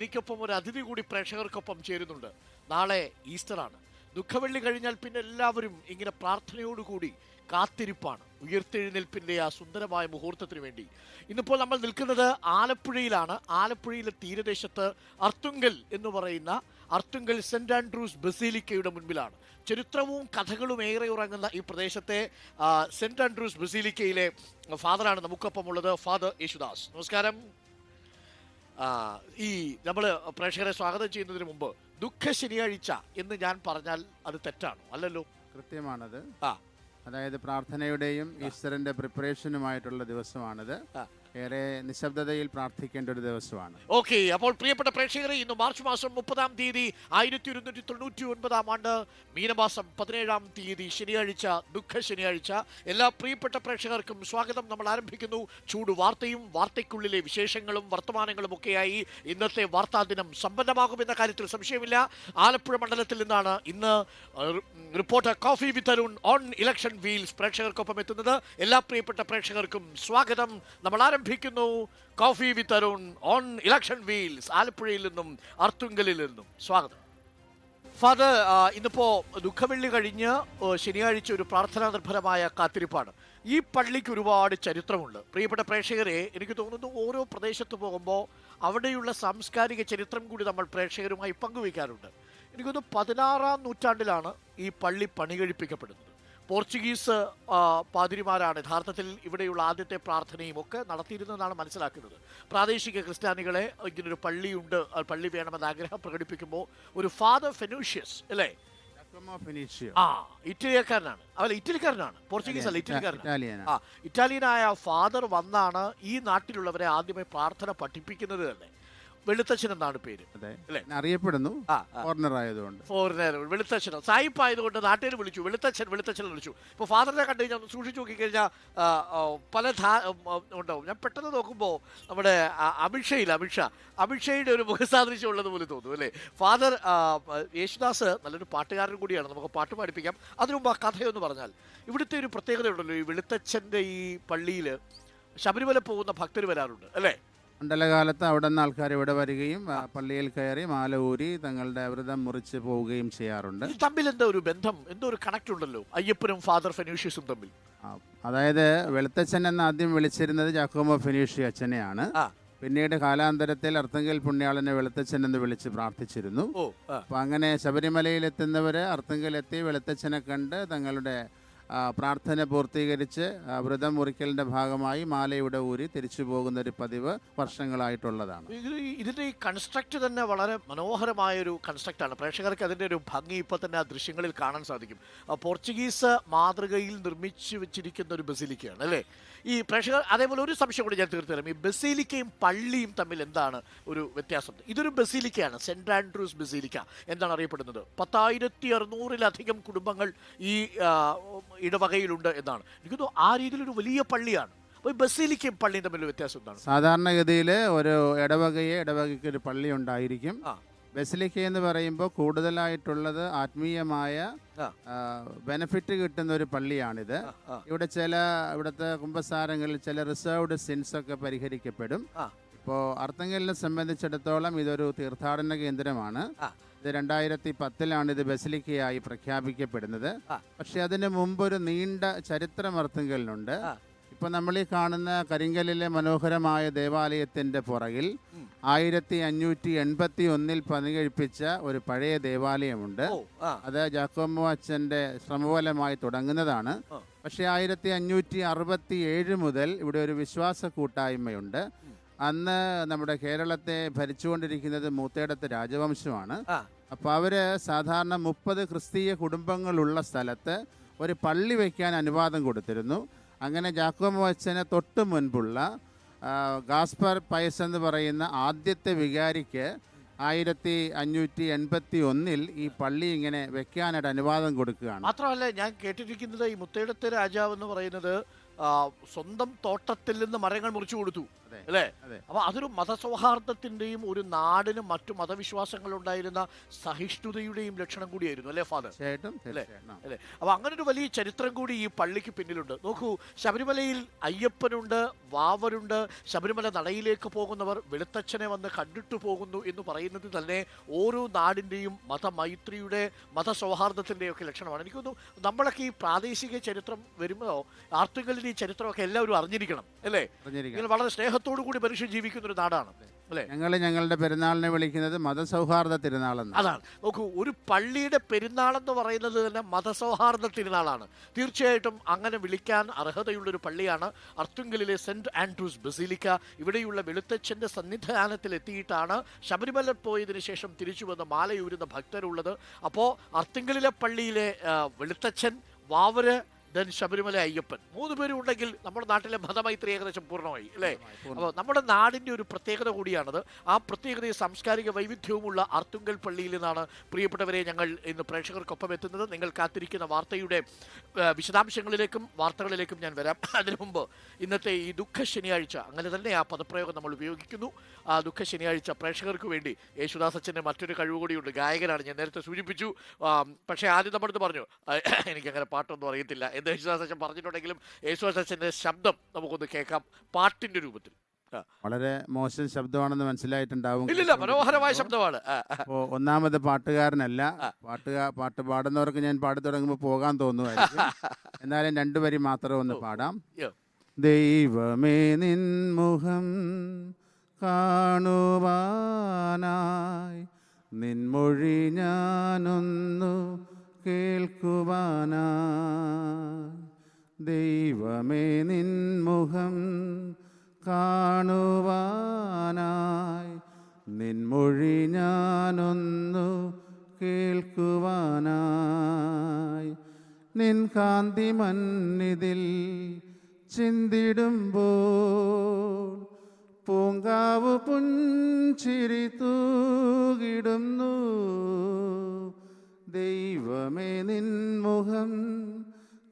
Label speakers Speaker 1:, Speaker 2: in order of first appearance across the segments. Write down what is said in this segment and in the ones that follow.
Speaker 1: എനിക്കൊപ്പം ഒരു അതിഥി കൂടി പ്രേക്ഷകർക്കൊപ്പം ചേരുന്നുണ്ട്. നാളെ ഈസ്റ്ററാണ്. ദുഃഖവെള്ളി കഴിഞ്ഞാൽ പിന്നെ എല്ലാവരും ഇങ്ങനെ പ്രാർത്ഥനയോടുകൂടി കാത്തിരിപ്പാണ്. ഉയർത്തെഴുന്നേൽപ്പിന്റെ ആ സുന്ദരമായ മുഹൂർത്തത്തിന് വേണ്ടി. ഇന്നിപ്പോൾ നമ്മൾ നിൽക്കുന്നത് ആലപ്പുഴയിലാണ്. ആലപ്പുഴയിലെ തീരദേശത്ത് അർത്തുങ്കൽ എന്ന് പറയുന്ന അർത്തുങ്കൽ സെന്റ് ആൻഡ്രൂസ് ബസീലിക്കയുടെ മുൻപിലാണ്. ചരിത്രവും കഥകളും ഏറെ ഉറങ്ങുന്ന ഈ പ്രദേശത്തെ സെന്റ് ആൻഡ്രൂസ് ബസീലിക്കയിലെ ഫാദറാണ് നമുക്കൊപ്പം ഉള്ളത് ഫാദർ യേശുദാസ്. നമസ്കാരം. ഈ നമ്മൾ പ്രേക്ഷകരെ സ്വാഗതം ചെയ്യുന്നതിന് മുമ്പ് ദുഃഖ ശനിയാഴ്ച എന്ന് ഞാൻ പറഞ്ഞാൽ അത് തെറ്റാണോ അല്ലല്ലോ?
Speaker 2: കൃത്യമാണത്.
Speaker 1: ആ.
Speaker 2: അതായത് പ്രാർത്ഥനയുടെയും ഈശ്വരന്റെ പ്രിപ്പറേഷനുമായിട്ടുള്ള ദിവസമാണിത്.
Speaker 1: ആ.
Speaker 2: ഏറെ നിശബ്ദതയിൽ പ്രാർത്ഥിക്കേണ്ട ഒരു ദിവസമാണ്.
Speaker 1: ഓക്കെ അപ്പോൾ പ്രിയപ്പെട്ട പ്രേക്ഷകരെ ഇന്ന് മാർച്ച് മാസം മുപ്പതാം തീയതി ആയിരത്തി ഒരുന്നൂറ്റി തൊണ്ണൂറ്റി ഒൻപതാം ആണ്ട് മീനമാസം പതിനേഴാം തീയതി ശനിയാഴ്ച ദുഃഖ ശനിയാഴ്ച. എല്ലാ പ്രിയപ്പെട്ട പ്രേക്ഷകർക്കും സ്വാഗതം. നമ്മൾ ആരംഭിക്കുന്നു ചൂട് വാർത്തയും വാർത്തയ്ക്കുള്ളിലെ വിശേഷങ്ങളും വർത്തമാനങ്ങളും ഒക്കെയായി ഇന്നത്തെ വാർത്താ ദിനം സമ്പന്നമാകുമെന്ന കാര്യത്തിൽ സംശയമില്ല. ആലപ്പുഴ മണ്ഡലത്തിൽ നിന്നാണ് ഇന്ന് reporter coffee with Arun on election wheels പ്രേക്ഷകർക്കൊപ്പം എത്തുന്നത്. എല്ലാ പ്രിയപ്പെട്ട പ്രേക്ഷകർക്കും സ്വാഗതം. നമ്മൾ ആരംഭിക്കുന്നു. Coffee with Arun on election wheels ആലപ്പുഴയിൽ നിന്നും അർത്തുങ്കലിൽ നിന്നും. സ്വാഗതം. ഫാദർ ഇന്നിപ്പോ ദുഃഖവെള്ളി കഴിഞ്ഞ് ശനിയാഴ്ച ഒരു പ്രാർത്ഥനാ നിർഭരമായ കാത്തിരിപ്പാണ്. ഈ പള്ളിക്ക് ഒരുപാട് ചരിത്രമുണ്ട്. പ്രിയപ്പെട്ട പ്രേക്ഷകരെ എനിക്ക് തോന്നുന്നു ഓരോ പ്രദേശത്ത് പോകുമ്പോൾ അവിടെയുള്ള സാംസ്കാരിക ചരിത്രം കൂടി നമ്മൾ പ്രേക്ഷകരുമായി പങ്കുവയ്ക്കാറുണ്ട്. എനിക്കൊന്ന് പതിനാറാം നൂറ്റാണ്ടിലാണ് ഈ പള്ളി പണി കഴിപ്പിക്കപ്പെടുന്നത് പോർച്ചുഗീസ് പാതിരിമാരാണ് യഥാർത്ഥത്തിൽ ഇവിടെയുള്ള ആദ്യത്തെ പ്രാർത്ഥനയും ഒക്കെ നടത്തിയിരുന്നതെന്നാണ് മനസ്സിലാക്കുന്നത്. പ്രാദേശിക ക്രിസ്ത്യാനികളെ ഇങ്ങനൊരു പള്ളിയുണ്ട് പള്ളി വേണമെന്ന് ആഗ്രഹം പ്രകടിപ്പിക്കുമ്പോൾ ഒരു ഫാദർ ഫെനൂഷ്യസ് അല്ലേ? ആ ഇറ്റലിയക്കാരനാണ്. അല്ല ഇറ്റലിക്കാരനാണ്. പോർച്ചുഗീസ് അല്ല ഇറ്റലിക്കാരനാണ്. ആ ഇറ്റാലിയനായ ഫാദർ വന്നാണ് ഈ നാട്ടിലുള്ളവരെ ആദ്യമായി പ്രാർത്ഥന പഠിപ്പിക്കുന്നത് തന്നെ. വെളുത്തച്ഛൻ എന്നാണ് പേര്. അല്ലേ?
Speaker 2: അറിയപ്പെടുന്നു. ഫോറിനർ ആയതുകൊണ്ട്.
Speaker 1: ഫോറിനർ വെളുത്തച്ഛനോ. സായിപ്പ് ആയതുകൊണ്ട് നാട്ടുകാർ വിളിച്ചു. വെളുത്തച്ഛൻ വെളുത്തച്ഛൻ വിളിച്ചു. ഇപ്പോൾ ഫാദറിനെ കണ്ടു കഴിഞ്ഞാൽ സൂക്ഷിച്ചു നോക്കിക്കഴിഞ്ഞാൽ പല ധാ ഉണ്ടാവും. ഞാൻ പെട്ടെന്ന് നോക്കുമ്പോൾ നമ്മുടെ അമിഷയിൽ അമിഷ അമിത്ഷാ അമിത്ഷയുടെ ഒരു മുഖസാദൃശ്യം ഉള്ളത് പോലെ തോന്നും അല്ലേ? ഫാദർ യേശുദാസ് നല്ലൊരു പാട്ടുകാരൻ കൂടിയാണ്. നമുക്ക് പാട്ട് പാടിപ്പിക്കാം. അതിനു മുമ്പ് ആ കഥയൊന്ന് പറഞ്ഞാൽ ഇവിടുത്തെ ഒരു പ്രത്യേകത ഉണ്ടല്ലോ ഈ വെളുത്തച്ഛന്റെ ഈ പള്ളിയിൽ ശബരിമല പോകുന്ന ഭക്തർ വരാറുണ്ട് അല്ലേ?
Speaker 2: മണ്ഡലകാലത്ത് അവിടെ നിന്ന് ആൾക്കാർ ഇവിടെ വരികയും പള്ളിയിൽ കയറി മാല ഊരി തങ്ങളുടെ വ്രതം മുറിച്ച് പോവുകയും ചെയ്യാറുണ്ട്.
Speaker 1: ഇത് തമ്മിൽ എന്താ ഒരു ബന്ധം? എന്തോ ഒരു കണക്ട് ഉണ്ടല്ലോ? അയ്യപ്പനും ഫാദർ ഫെനീഷ്യസും തമ്മിൽ.
Speaker 2: അതായത് വെളുത്തച്ഛൻ എന്ന് ആദ്യം വിളിച്ചിരുന്നത് ജാക്കോമോ ഫെനീഷ്യ അച്ഛനെയാണ്.
Speaker 1: ആ.
Speaker 2: പിന്നീട് കാലാന്തരത്തിൽ അർത്തങ്കൽ പുണ്യാളനെ വെളുത്തച്ഛൻ എന്ന് വിളിച്ച് പ്രാർത്ഥിച്ചിരുന്നു.
Speaker 1: ഓ ആ.
Speaker 2: അപ്പൊ അങ്ങനെ ശബരിമലയിലെത്തുന്നവര് അർത്തങ്കലെത്തി വെളുത്തച്ഛനെ കണ്ട് തങ്ങളുടെ പ്രാർത്ഥന പൂർത്തീകരിച്ച് വ്രതം മുറിക്കലിന്റെ ഭാഗമായി മാലയുടെ ഊരി തിരിച്ചു പോകുന്ന ഒരു പതിവ് വർഷങ്ങളായിട്ടുള്ളതാണ്.
Speaker 1: ഇതിന്റെ ഈ- കൺസ്ട്രക്ട് തന്നെ വളരെ മനോഹരമായ ഒരു കൺസ്ട്രക്റ്റ് ആണ്. പ്രേക്ഷകർക്ക് അതിന്റെ ഒരു ഭംഗി ഇപ്പൊ തന്നെ ആ ദൃശ്യങ്ങളിൽ കാണാൻ സാധിക്കും. പോർച്ചുഗീസ് മാതൃകയിൽ നിർമ്മിച്ചു വെച്ചിരിക്കുന്ന ഒരു ബസിലിക്കയാണ് അല്ലേ? ഈ പ്രേക്ഷകർ അതേപോലെ ഒരു സംശയം കൂടി ഞാൻ തീർത്തു തരാം ഈ ബസീലിക്കയും പള്ളിയും തമ്മിൽ എന്താണ് ഒരു വ്യത്യാസം? ഇതൊരു ബസീലിക്കയാണ് സെന്റ് ആൻഡ്രൂസ് ബസീലിക്ക. എന്താണ് അറിയപ്പെടുന്നത്? പത്തായിരത്തി അറുന്നൂറിലധികം കുടുംബങ്ങൾ ഈ ഇടവകയിലുണ്ട് എന്നാണ്. എനിക്ക് തോന്നുന്നു ആ രീതിയിലൊരു വലിയ പള്ളിയാണ്. അപ്പോൾ ബസീലിക്കയും പള്ളിയും തമ്മിൽ വ്യത്യാസം എന്താണ്?
Speaker 2: സാധാരണഗതിയിൽ ഒരു ഇടവകയെ ഇടവകയ്ക്ക് ഒരു പള്ളി ഉണ്ടായിരിക്കും. ബസിലിക്ക എന്ന് പറയുമ്പോൾ കൂടുതലായിട്ടുള്ളത് ആത്മീയമായ. ബെനഫിറ്റ് കിട്ടുന്ന ഒരു പള്ളിയാണിത്. ഇവിടെ ചില ഇവിടുത്തെ കുംഭസാരങ്ങളിൽ ചില റിസർവ്ഡ് സിൻസ് ഒക്കെ പരിഹരിക്കപ്പെടും. ഇപ്പോൾ അർത്തങ്കലിനെ സംബന്ധിച്ചിടത്തോളം ഇതൊരു തീർത്ഥാടന കേന്ദ്രമാണ് ഇത് രണ്ടായിരത്തി പത്തിലാണ് ഇത് ബസിലിക്കയായി പ്രഖ്യാപിക്കപ്പെടുന്നത്. പക്ഷെ അതിന് മുമ്പ് ഒരു നീണ്ട ചരിത്രം അർത്തങ്കലിനുണ്ട്. ഇപ്പൊ നമ്മൾ ഈ കാണുന്ന കരിങ്കലിലെ മനോഹരമായ ദേവാലയത്തിന്റെ പുറകിൽ. ആയിരത്തി അഞ്ഞൂറ്റി എൺപത്തി ഒന്നിൽ പണികഴിപ്പിച്ച ഒരു പഴയ ദേവാലയമുണ്ട്. അത് ജാക്കോമോ അച്ഛന്റെ ശ്രമഫലമായി തുടങ്ങുന്നതാണ്. പക്ഷേ ആയിരത്തി അഞ്ഞൂറ്റി അറുപത്തി ഏഴ് മുതൽ ഇവിടെ ഒരു വിശ്വാസ കൂട്ടായ്മയുണ്ട്. അന്ന് നമ്മുടെ കേരളത്തെ ഭരിച്ചുകൊണ്ടിരിക്കുന്നത് മൂത്തേടത്തെ രാജവംശമാണ്. അപ്പോൾ അവർ സാധാരണ മുപ്പത് ക്രിസ്തീയ കുടുംബങ്ങളുള്ള സ്ഥലത്ത് ഒരു പള്ളി വയ്ക്കാൻ അനുവാദം കൊടുത്തിരുന്നു. അങ്ങനെ ജാക്കോമോ അച്ഛന് തൊട്ട് മുൻപുള്ള ഗാസ്പർ പയസ് എന്ന് പറയുന്ന ആദ്യത്തെ വികാരിക്ക് ആയിരത്തി അഞ്ഞൂറ്റി എൺപത്തി ഒന്നിൽ ഈ പള്ളി ഇങ്ങനെ വെക്കാനായിട്ട് അനുവാദം കൊടുക്കുകയാണ്
Speaker 1: മാത്രമല്ല ഞാൻ കേട്ടിരിക്കുന്നത് ഈ മുത്തേടത്തെ രാജാവ് എന്ന് പറയുന്നത് സ്വന്തം തോട്ടത്തിൽ നിന്ന് മരങ്ങൾ മുറിച്ചു കൊടുത്തു. അല്ലേ. അപ്പൊ അതൊരു മതസൗഹാർദ്ദത്തിന്റെയും ഒരു നാടിന് മറ്റു മതവിശ്വാസങ്ങൾ ഉണ്ടായിരുന്ന സഹിഷ്ണുതയുടെയും ലക്ഷണം കൂടിയായിരുന്നു അല്ലേ ഫാദർ? അല്ലേ? അല്ലേ? അപ്പൊ അങ്ങനെ ഒരു വലിയ ചരിത്രം കൂടി ഈ പള്ളിക്ക് പിന്നിലുണ്ട്. നോക്കൂ ശബരിമലയിൽ അയ്യപ്പനുണ്ട് വാവരുണ്ട് ശബരിമല നടയിലേക്ക് പോകുന്നവർ വെളുത്തച്ഛനെ വന്ന് കണ്ടിട്ടു പോകുന്നു എന്ന് പറയുന്നത് തന്നെ ഓരോ നാടിന്റെയും മതമൈത്രിയുടെ മതസൗഹാർദ്ദത്തിന്റെയും ഒക്കെ ലക്ഷണമാണ്. എനിക്ക് തോന്നുന്നു നമ്മളൊക്കെ ഈ പ്രാദേശിക ചരിത്രം വരുമ്പോ ആർത്തുകളിൽ ഈ ചരിത്രമൊക്കെ എല്ലാവരും അറിഞ്ഞിരിക്കണം അല്ലേ? വളരെ സ്നേഹം സ്നേഹത്തോടു കൂടി മനുഷ്യൻ ജീവിക്കുന്ന ഒരു നാടാണ് അല്ലേ?
Speaker 2: ഞങ്ങൾ ഞങ്ങളുടെ പെരുന്നാളിനെ വിളിക്കുന്നത് മതസൗഹാർദ്ദ തിരുനാളെന്ന്
Speaker 1: അതാണ്. നോക്കൂ ഒരു പള്ളിയുടെ പെരുന്നാളെന്ന് പറയുന്നത് തന്നെ മതസൗഹാർദ്ദ തിരുനാളാണ്. തീർച്ചയായിട്ടും അങ്ങനെ വിളിക്കാൻ അർഹതയുള്ള ഒരു പള്ളിയാണ് അർത്തുങ്കലിലെ സെന്റ് ആൻഡ്രൂസ് ബസിലിക്ക. ഇവിടെയുള്ള വെളുത്തച്ഛന്റെ സന്നിധാനത്തിൽ എത്തിയിട്ടാണ് ശബരിമല പോയതിന് ശേഷം തിരിച്ചു വന്ന് മാലയൂരുന്ന ഭക്തരുള്ളത്. അപ്പോൾ അർത്തുങ്കലിലെ പള്ളിയിലെ വെളുത്തച്ഛൻ വാവര് ദെൻ ശബരിമല അയ്യപ്പൻ. മൂന്ന് പേരും ഉണ്ടെങ്കിൽ നമ്മുടെ നാട്ടിലെ മതമൈത്രി ഏകദേശം പൂർണമായി അല്ലേ? അപ്പോൾ നമ്മുടെ നാടിന്റെ ഒരു പ്രത്യേകത കൂടിയാണത് ആ പ്രത്യേകതയും സാംസ്കാരിക വൈവിധ്യവുമുള്ള അർത്തുങ്കൽ പള്ളിയിൽ നിന്നാണ് പ്രിയപ്പെട്ടവരെ ഞങ്ങൾ ഇന്ന് പ്രേക്ഷകർക്കൊപ്പം എത്തുന്നത്. നിങ്ങൾ കാത്തിരിക്കുന്ന വാർത്തയുടെ വിശദാംശങ്ങളിലേക്കും വാർത്തകളിലേക്കും ഞാൻ വരാം. അതിനു മുമ്പ് ഇന്നത്തെ ഈ ദുഃഖ ശനിയാഴ്ച അങ്ങനെ തന്നെ ആ പദപ്രയോഗം നമ്മൾ ഉപയോഗിക്കുന്നു. ആ ദുഃഖ ശനിയാഴ്ച പ്രേക്ഷകർക്ക് വേണ്ടി യേശുദാസ് യേശുദാസച്ചന്റെ മറ്റൊരു കഴിവ് കൂടിയുണ്ട് ഗായകനാണ് ഞാൻ നേരത്തെ സൂചിപ്പിച്ചു. പക്ഷേ ആദ്യം നമ്മുടെ പറഞ്ഞു "ആ, എനിക്കങ്ങനെ പാട്ടൊന്നും അറിയത്തില്ല എന്ന് അച്ഛൻ പറഞ്ഞിട്ടുണ്ടെങ്കിലും യേശുദാസ് അച്ഛന്റെ ശബ്ദം നമുക്കൊന്ന് കേൾക്കാം. പാട്ടിന്റെ രൂപത്തിൽ.
Speaker 2: വളരെ മോശം ശബ്ദമാണെന്ന് മനസ്സിലായിട്ടുണ്ടാവും.
Speaker 1: ഇല്ലില്ല മനോഹരമായ ശബ്ദമാണ്. ആ.
Speaker 2: ഒന്നാമത് പാട്ടുകാരനല്ല. പാട്ടുകാ പാട്ട് പാടുന്നവർക്ക് ഞാൻ പാടി തുടങ്ങുമ്പോൾ പോകാൻ തോന്നുമായിരിക്കും. എന്നാലും രണ്ടു വരി മാത്രം ഒന്ന് പാടാം. ദൈവമേ നിൻമുഖം കാണുവാനായി നിൻമൊഴി ഞാനൊന്നു കേൾക്കുവാനായി ദൈവമേ നിൻമുഖം കാണുവാനായി. നിൻമൊഴി ഞാനൊന്നു കേൾക്കുവാനായി. നിൻ കാന്തി മന്നിതിൽ ചിന്തിടുമ്പോൾ പൂങ്കാവ് പുഞ്ചിരി തൂകിടുന്നു. ദൈവമേ നിൻമുഖം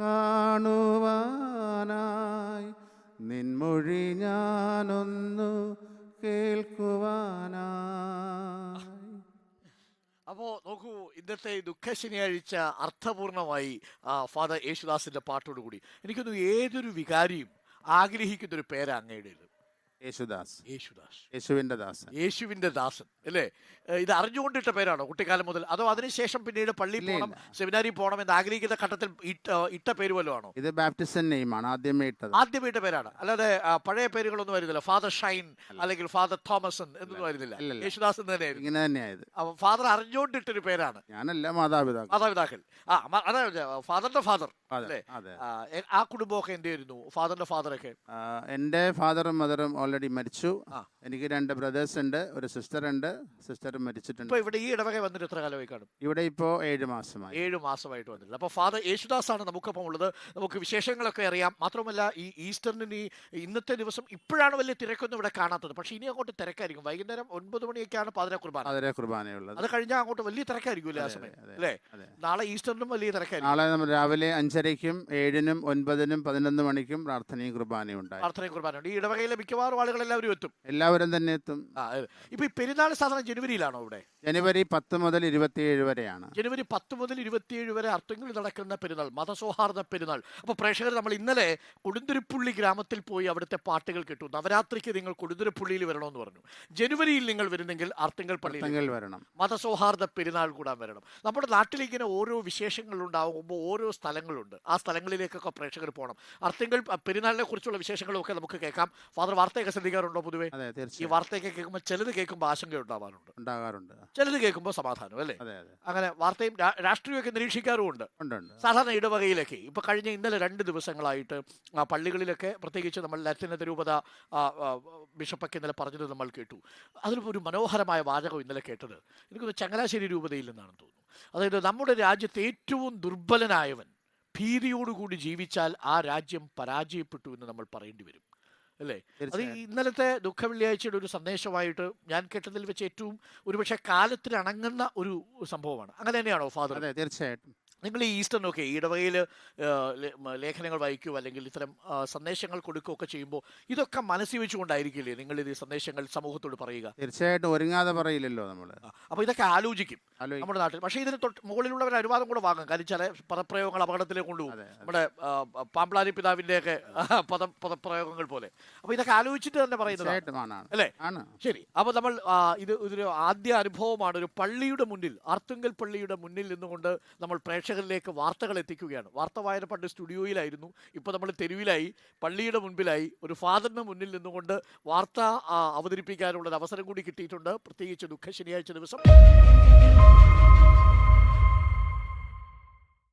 Speaker 2: കാണുവാനായി. നിൻമൊഴി ഞാനൊന്നു കേൾക്കുവാനായി.
Speaker 1: അപ്പോ നോക്കൂ ഇന്നത്തെ ദുഃഖ ശനിയാഴ്ച അർത്ഥപൂർണമായി ഫാദർ യേശുദാസിന്റെ പാട്ടോടുകൂടി. എനിക്കൊന്നും ഏതൊരു വികാരിയും ആഗ്രഹിക്കുന്നൊരു പേരാ അങ്ങയുടെ
Speaker 2: യേശുദാസ്
Speaker 1: യേശുദാസ്
Speaker 2: യേശുവിന്റെ ദാസൻ.
Speaker 1: യേശുവിന്റെ ദാസൻ. അല്ലേ? ഇത് അറിഞ്ഞുകൊണ്ടിട്ട പേരാണോ കുട്ടിക്കാലം മുതൽ? അതോ അതിനുശേഷം പിന്നീട്
Speaker 2: പള്ളി
Speaker 1: പോകണം. സെമിനാരി പോകണം എന്ന് ആഗ്രഹിക്കുന്ന ഘട്ടത്തിൽ ഇട്ട പേര് വല്ലതും ആണോ?
Speaker 2: ഇത് ബാപ്റ്റിസ്റ്റ് നെയിമാണ് ആദ്യമേ ഇട്ടത്.
Speaker 1: ആദ്യമേ ഇട്ട പേരാണ്. അല്ലാതെ പഴയ പേരുകളൊന്നും വരുന്നില്ല. ഫാദർ ഷൈൻ അല്ലെങ്കിൽ ഫാദർ തോമസൺ എന്നൊന്നും വരുന്നില്ല. യേശുദാസ് തന്നെയായിരുന്നു
Speaker 2: ഇങ്ങനെ തന്നെയായത്.
Speaker 1: ഫാദർ അറിഞ്ഞുകൊണ്ടിട്ടൊരു പേരാണ്.
Speaker 2: ഞാനല്ല മാതാപിതാക്കൾ.
Speaker 1: മാതാപിതാക്കൾ. ആ അതായത് ഫാദറിന്റെ ഫാദർ. അല്ലേ? ആ, കുടുംബമൊക്കെ എന്തായിരുന്നു ഫാദറിന്റെ ഫാദർ
Speaker 2: ഒക്കെ എന്റെ ഫാദറും മദറും ഓൾറെഡി മരിച്ചു. എനിക്ക് രണ്ട് ബ്രദേഴ്സ് ഉണ്ട് ഒരു സിസ്റ്റർ ഉണ്ട് സിസ്റ്റർ മരിച്ചിട്ടുണ്ട്.
Speaker 1: ഇപ്പൊ ഇവിടെ ഈ ഇടവക വന്നിട്ട് എത്ര കാലമായി കാണും?
Speaker 2: ഇവിടെ ഇപ്പോൾ ഏഴ് മാസമായി.
Speaker 1: ഏഴ് മാസമായിട്ട് വന്നിട്ടില്ല. അപ്പോൾ ഫാദർ യേശുദാസ് ആണ് നമുക്കൊപ്പം ഉള്ളത്. നമുക്ക് വിശേഷങ്ങളൊക്കെ അറിയാം. മാത്രമല്ല ഈ ഈസ്റ്ററിന് ഈ ഇന്നത്തെ ദിവസം ഇപ്പോഴാണ് വലിയ തിരക്കൊന്നും ഇവിടെ കാണാത്തത്. പക്ഷേ ഇനി അങ്ങോട്ട് തിരക്കായിരിക്കും. വൈകുന്നേരം ഒൻപത് മണിയൊക്കെയാണ് പാതിര കുർബാന.
Speaker 2: പാതിര കുർബാനയുള്ളത്.
Speaker 1: അത് കഴിഞ്ഞാൽ അങ്ങോട്ട് വലിയ തിരക്കായിരിക്കും ആ സമയം? അല്ലേ? നാളെ ഈസ്റ്ററിനും വലിയ തിരക്കായിരിക്കും.
Speaker 2: നാളെ നമ്മൾ രാവിലെ അഞ്ചരയ്ക്കും ഏഴിനും ഒൻപതിനും പതിനൊന്ന് മണിക്കും പ്രാർത്ഥനയും കുർബാനയും ഉണ്ടായി.
Speaker 1: പ്രാർത്ഥനയും കുർബാനയുണ്ട് ഈ ഇടവകയിലെ മിക്കവാറും ആളുകൾ എല്ലാവരും എത്തും.
Speaker 2: എല്ലാവരും തന്നെ എത്തും.
Speaker 1: ആ അതെ. ഇപ്പൊ ഈ പെരുന്നാൾ സാധാരണ ജനുവരിയിലാണോ ഇവിടെ
Speaker 2: ജനുവരി പത്ത് മുതൽ ഇരുപത്തിയേഴ് വരെയാണ്.
Speaker 1: ജനുവരി പത്ത് മുതൽ ഇരുപത്തിയേഴ് വരെ അർത്തുങ്കിൽ നടക്കുന്ന പെരുന്നാൾ മതസൗഹാർദ്ദ പെരുന്നാൾ. അപ്പോൾ പ്രേക്ഷകർ നമ്മൾ ഇന്നലെ കൊടുന്തുരുപ്പുള്ളി ഗ്രാമത്തിൽ പോയി അവിടുത്തെ പാട്ടുകൾ കിട്ടു. നവരാത്രിക്ക് നിങ്ങൾ കൊടുന്തുരുപ്പുള്ളിയിൽ വരണമെന്ന് പറഞ്ഞു. ജനുവരിയിൽ നിങ്ങൾ വരുന്നെങ്കിൽ അർത്തുങ്കൽ പള്ളിയിൽ
Speaker 2: വരണം.
Speaker 1: മതസൗഹാർദ്ദ പെരുന്നാൾ കൂടാൻ വരണം. നമ്മുടെ നാട്ടിൽ ഇങ്ങനെ ഓരോ വിശേഷങ്ങൾ ഉണ്ടാകുമ്പോൾ ഓരോ സ്ഥലങ്ങളുണ്ട്. ആ സ്ഥലങ്ങളിലേക്കൊക്കെ പ്രേക്ഷകർ പോകണം. അർത്ഥങ്ങൾ പെരുന്നാളിനെ കുറിച്ചുള്ള വിശേഷങ്ങളൊക്കെ നമുക്ക് കേൾക്കാം. ഫാദർ വാർത്തയൊക്കെ ശ്രദ്ധിക്കാറുണ്ടോ പൊതുവെ? ഈ വാർത്തയൊക്കെ കേൾക്കുമ്പോൾ ചിലത് കേൾക്കുമ്പോൾ ആശങ്ക ഉണ്ടാവാറുണ്ട്.
Speaker 2: ഉണ്ടാകാറുണ്ട്.
Speaker 1: ചിലത് കേൾക്കുമ്പോൾ സമാധാനം അല്ലേ? അങ്ങനെ വാർത്തയും രാഷ്ട്രീയമൊക്കെ നിരീക്ഷിക്കാറുമുണ്ട്. സാധാരണ ഇടവകയിലൊക്കെ ഇപ്പൊ കഴിഞ്ഞ ഇന്നലെ രണ്ട് ദിവസങ്ങളായിട്ട് ആ പള്ളികളിലൊക്കെ പ്രത്യേകിച്ച് നമ്മൾ ലത്തിനത്തെ രൂപത ബിഷപ്പൊക്കെ ഇന്നലെ പറഞ്ഞത് നമ്മൾ കേട്ടു. അതിൽ ഒരു മനോഹരമായ വാചകം ഇന്നലെ കേട്ടത്. എനിക്കൊന്ന് ചങ്ങനാശ്ശേരി രൂപതയിൽ നിന്നാണെന്ന് തോന്നുന്നു. അതായത് നമ്മുടെ രാജ്യത്ത് ഏറ്റവും ദുർബലനായവൻ ഭീതിയോടുകൂടി ജീവിച്ചാൽ ആ രാജ്യം പരാജയപ്പെട്ടു എന്ന് നമ്മൾ പറയേണ്ടി വരും. അല്ലേ? അത് ഇന്നലത്തെ ദുഃഖ വെള്ളിയാഴ്ചയുടെ ഒരു സന്ദേശമായിട്ട് ഞാൻ കേട്ടതിൽ വെച്ച് ഏറ്റവും ഒരുപക്ഷെ കാലത്തിന് അണങ്ങുന്ന ഒരു സംഭവമാണ്. അങ്ങനെ തന്നെയാണോ ഫാദർ?
Speaker 2: തീർച്ചയായിട്ടും.
Speaker 1: നിങ്ങൾ ഈ ഈസ്റ്റർ ഈ ഇടവകയിൽ ലേഖനങ്ങൾ വായിക്കുകയോ അല്ലെങ്കിൽ ഇത്തരം സന്ദേശങ്ങൾ കൊടുക്കുകയൊക്കെ ചെയ്യുമ്പോൾ ഇതൊക്കെ മനസ്സിൽ വെച്ചുകൊണ്ടായിരിക്കില്ലേ നിങ്ങൾ ഇത് സന്ദേശങ്ങൾ സമൂഹത്തോട് പറയുക?
Speaker 2: തീർച്ചയായിട്ടും ഒരുങ്ങാതെ പറയില്ലല്ലോ നമ്മൾ
Speaker 1: അപ്പോൾ ഇതൊക്കെ ആലോചിക്കും നമ്മുടെ നാട്ടിൽ. പക്ഷേ ഇതിന് തൊട്ട് മുകളിലുള്ളവരെ അനുവാദം കൂടെ വാങ്ങും. കാര്യം ചില പദപ്രയോഗങ്ങൾ അപകടത്തിലേക്ക് കൊണ്ടുപോകും. നമ്മുടെ പാമ്പ്ളാരി പിതാവിന്റെയൊക്കെ പദ പദപ്രയോഗങ്ങൾ പോലെ. അപ്പോൾ ഇതൊക്കെ ആലോചിച്ചിട്ട് തന്നെ
Speaker 2: ആണ്.
Speaker 1: അല്ലേ?
Speaker 2: ആണ്.
Speaker 1: ശരി. അപ്പോൾ നമ്മൾ ഇത് ഇതൊരു ആദ്യ അനുഭവമാണ് ഒരു പള്ളിയുടെ മുന്നിൽ ആർത്തുങ്കൽ പള്ളിയുടെ മുന്നിൽ നിന്നുകൊണ്ട് നമ്മൾ പ്രേക്ഷകരിലേക്ക് വാർത്തകൾ എത്തിക്കുകയാണ്. വാർത്ത വായന പണ്ട് സ്റ്റുഡിയോയിലായിരുന്നു. ഇപ്പോൾ നമ്മൾ തെരുവിലായി പള്ളിയുടെ മുൻപിലായി ഒരു ഫാദറിന് മുന്നിൽ നിന്നുകൊണ്ട് വാർത്ത അവതരിപ്പിക്കാനുള്ള അവസരം കൂടി കിട്ടിയിട്ടുണ്ട്. പ്രത്യേകിച്ച് ദുഃഖ ശനിയാഴ്ച ദിവസം.